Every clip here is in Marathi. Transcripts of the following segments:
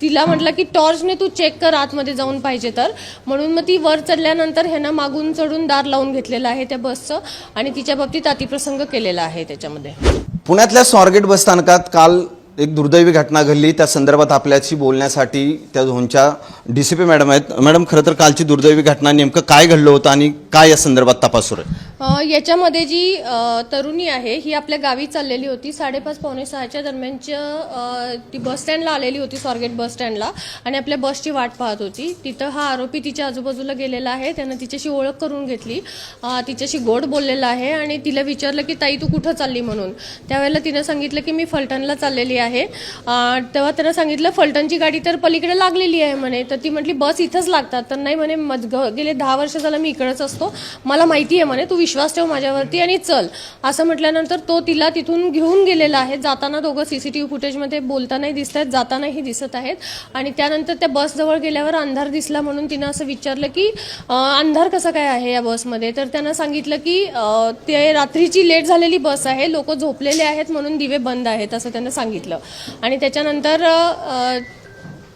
तिला म्हटलं की टॉर्चने तू चेक कर आतमध्ये जाऊन पाहिजे तर. म्हणून मग ती वर चढल्यानंतर ह्यानं मागून चढून दार लावून घेतलेलं आहे त्या बसचं आणि तिच्या बाबतीत अतिप्रसंग केलेला आहे त्याच्यामध्ये. पुण्यातल्या स्वारगेट बस स्थानकात काल एक दुर्दैवी घटना घडली. त्या संदर्भात आपल्याशी बोलण्यासाठी त्या झोनच्या डी सी पी मॅडम आहेत. मॅडम खरं तर कालची दुर्दैवी घटना नेमकं काय घडलं होतं आणि काय या संदर्भात तपास सुरू आहे? याच्यामध्ये जी तरुणी आहे ही आपल्या गावी चाललेली होती. साडेपाच पावणे सहाच्या दरम्यानच्या ती बस स्टँडला आलेली होती स्वारगेट बस स्टँडला. आणि आपल्या बसची वाट पाहत होती. तिथं हा आरोपी तिच्या आजूबाजूला गेलेला आहे. त्यानं तिच्याशी ओळख करून घेतली. तिच्याशी गोड बोललेला आहे आणि तिला विचारलं की ताई तू कुठं चालली म्हणून? त्यावेळेला तिनं सांगितलं की मी फलटणला चाललेली आहे. तेव्हा त्यानं सांगितलं फलटणची गाडी तर पलीकडे लागलेली आहे म्हणे. तर ती म्हटली बस इथंच लागतात. तर नाही म्हणे मज- ग- गेले दहा वर्ष झालं मी इकडंच असतो. मला माहिती आहे म्हणे तू विश्वास ठेव माझ्यावरती आणि चल. असं म्हटल्यानंतर तो तिला तिथून घेऊन गेलेला आहे. जाताना दोघं सी सी टी व्ही फुटेजमध्ये बोलतानाही दिसत आहेत जातानाही दिसत आहेत. आणि त्यानंतर त्या बसजवळ गेल्यावर अंधार दिसला म्हणून तिनं असं विचारलं की अंधार कसं काय आहे या बसमध्ये? तर त्यानं सांगितलं की ते रात्रीची लेट झालेली बस आहे. लोक झोपलेले आहेत म्हणून दिवे बंद आहेत असं त्यानं सांगितलं. आणि त्याच्यानंतर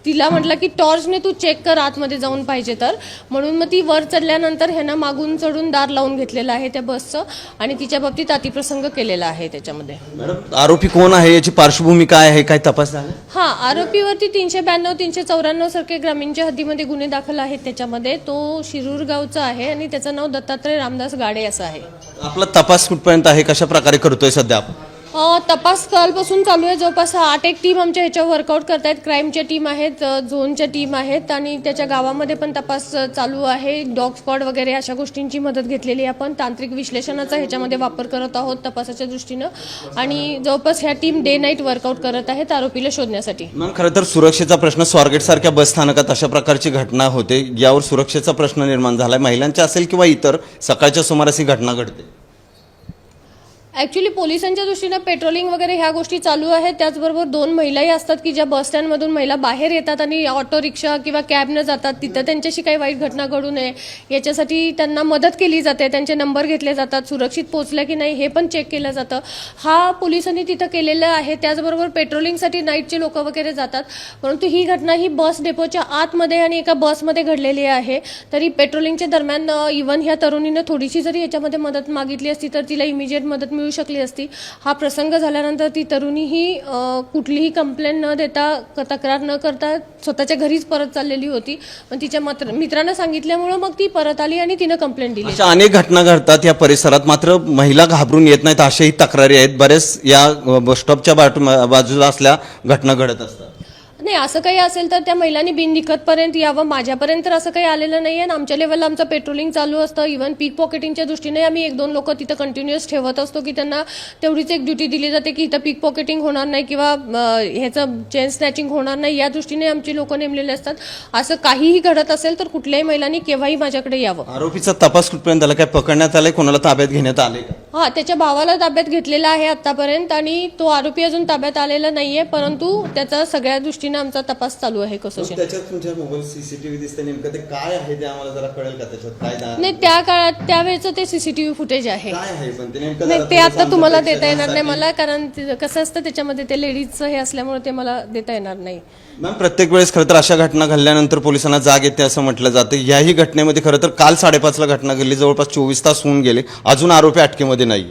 तिला म्हटलं की टॉर्चने तू चेक कर आतमध्ये जाऊन पाहिजे तर. म्हणून मग ती वर चढल्यानंतर ह्यानं मागून चढून दार लावून घेतलेलं आहे त्या बसचं आणि तिच्या बाबतीत अतिप्रसंग केलेला आहे त्याच्यामध्ये. मॅडम आरोपी कोण आहे? याची पार्श्वभूमी काय आहे? काय तपास झाला? हा आरोपीवरती तीनशे ब्याण्णव तीनशे चौऱ्याण्णव सारखे ग्रामीणच्या हद्दीमध्ये गुन्हे दाखल आहेत त्याच्यामध्ये. तो शिरूर गावचा आहे आणि त्याचं नाव दत्तात्रय रामदास गाडे असं आहे. आपला तपास कुठपर्यंत आहे? कशा प्रकारे करतोय सध्या आपण? तपास कालपासून चालू आहे. जवळपास आठ एक टीम आमच्या ह्याच्या वर्कआउट करत आहेत क्राईमच्या टीम आहेत झोनच्या टीम आहेत आणि त्याच्या गावामध्ये पण तपास चालू आहे. डॉग स्पॉट वगैरे अशा गोष्टींची मदत घेतलेली आहे आपण. तांत्रिक विश्लेषणाचा ह्याच्यामध्ये वापर करत आहोत तपासाच्या दृष्टीनं. आणि जवळपास ह्या टीम डे नाईट वर्कआउट करत आहेत आरोपीला शोधण्यासाठी. मग खरं तर सुरक्षेचा प्रश्न स्वारगेट सारख्या बस स्थानकात अशा प्रकारची घटना होते. यावर सुरक्षेचा प्रश्न निर्माण झाला महिलांच्या असेल किंवा इतर सकाळच्या सुमारास ही घटना घडते. ॲक्च्युली पोलिसांच्या दृष्टीनं पेट्रोलिंग वगैरे ह्या गोष्टी चालू आहेत. त्याचबरोबर दोन महिलाही असतात की ज्या बस स्टँडमधून महिला बाहेर येतात आणि ऑटो रिक्षा किंवा कॅबनं जातात. तिथं त्यांच्याशी काही वाईट घटना घडू नये. याच्यासाठी त्यांना मदत केली जाते. त्यांचे नंबर घेतले जातात. सुरक्षित पोहोचल्या की नाही हे पण चेक केलं जातं. हा पोलिसांनी तिथं केलेलं आहे. त्याचबरोबर पेट्रोलिंगसाठी नाईटचे लोक वगैरे जातात. परंतु ही घटना ही बस डेपोच्या आतमध्ये आणि एका बसमध्ये घडलेली आहे. तरी पेट्रोलिंगच्या दरम्यान इव्हन ह्या तरुणीनं थोडीशी जरी याच्यामध्ये मदत मागितली असती तर तिला इमिजिएट मदत मिळू शकली असती. हा प्रसंग झाल्यानंतर ती तरुणीही कुठलीही कंप्लेंट न देता क- तक्रार न करता स्वतःच्या घरीच परत चाललेली होती. पण तिच्या मत्र- मित्रानं सांगितल्यामुळं मग ती परत आली आणि तिनं कंप्लेंट दिली. अशा अनेक घटना घडतात या परिसरात. मात्र महिला घाबरून येत नाहीत अशाही तक्रारी आहेत. बरेच या बस स्टॉपच्या बाजूला असल्या घटना घडत असतात. नाही असं काही असेल तर त्या महिलांनी बिनदिखतपर्यंत यावं माझ्यापर्यंत तर असं काही आलेलं नाही आहे आणि आमच्या लेवलला आमचं पेट्रोलिंग चालू असतं. इव्हन पीक पॉकेटिंगच्या दृष्टीने आम्ही एक दोन लोक तिथं कंटिन्युअस ठेवत असतो की त्यांना तेवढीच एक ड्युटी दिली जाते की इथं पीक पॉकेटिंग होणार नाही किंवा ह्याचं चेन स्नॅचिंग होणार नाही. या दृष्टीने आमची लोक नेमलेले असतात. असं काहीही घडत असेल तर कुठल्याही महिलांनी केव्हाही माझ्याकडे यावं. आरोपीचा तपास कुठपर्यंत झाला काय पकडण्यात आलाय? कोणाला ताब्यात घेण्यात आले का हा त्याच्या भावाला ताब्यात घेतलेला आहे आतापर्यंत आणि तो आरोपी अजून ताब्यात आलेला नाहीये परंतु त्याचा सगळ्या दृष्टीने आमचा तपास चालू आहे कसोशी त्याच्यात तुमच्या मोबाईल सीसीटीव्ही दिसते नेमकं ते काय आहे ते आम्हाला जरा कळेल का त्याच्यात? काय दा- नाही त्या काळात त्यावेळेचं ते सीसीटीव्ही फुटेज आहे. काय आहे पण ते नेमकं नाही जरा ते थोडंसं आता आमच्या तुम्हाला देता येणार नाही प्रेक्षकांसाठी- मला कारण ते- कसं असतं त्याच्यामध्ये ते लेडीजचं हे असल्यामुळे ते मला देता येणार नाही. मॅम प्रत्येक वेळेस खरं तर अशा घटना घडल्यानंतर पोलिसांना जाग येते असं म्हटलं जातं. याही घटनेमध्ये खरं तर काल साडेपाचला घटना घडली जवळपास चोवीस तास होऊन गेले. अजून आरोपी अटकेमध्ये नाही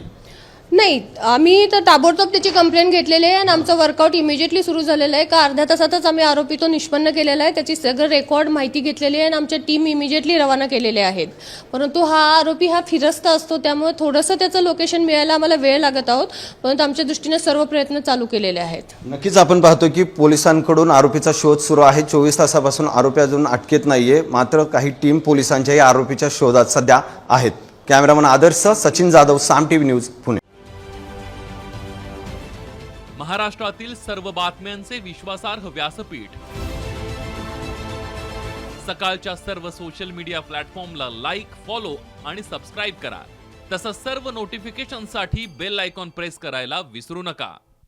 नाही आम्ही तर ताबडतोब त्याची कंप्लेंट घेतलेली आहे आणि आमचं वर्कआउट इमिजिएटली सुरू झालेलं आहे. का अर्ध्या तासातच आम्ही आरोपी तो निष्पन्न केलेला आहे. त्याची सगळं रेकॉर्ड माहिती घेतलेली आहे आणि आमच्या टीम इमिजिएटली रवाना केलेले आहेत. परंतु हा आरोपी हा फिरस्त असतो त्यामुळे थोडंसं त्याचं लोकेशन मिळायला आम्हाला वेळ लागत आहोत. परंतु आमच्या दृष्टीने सर्व प्रयत्न चालू केलेले आहेत. नक्कीच आपण पाहतो की पोलिसांकडून आरोपीचा शोध सुरू आहे. चोवीस तासापासून आरोपी अजून अटकेत नाहीये. मात्र काही टीम पोलिसांच्याही आरोपीच्या शोधात सध्या आहेत. Cameraman Adarsh Sachin Jadhav Saam TV news Pune. महाराष्ट्रातील सर्व बातम्यांचे विश्वासार्ह व्यासपीठ. सकाळच्या सर्व सोशल मीडिया प्लॅटफॉर्मला लाईक फॉलो आणि सबस्क्राईब करा. तसंच सर्व नोटिफिकेशनसाठी बेल आयकॉन प्रेस करायला विसरू नका.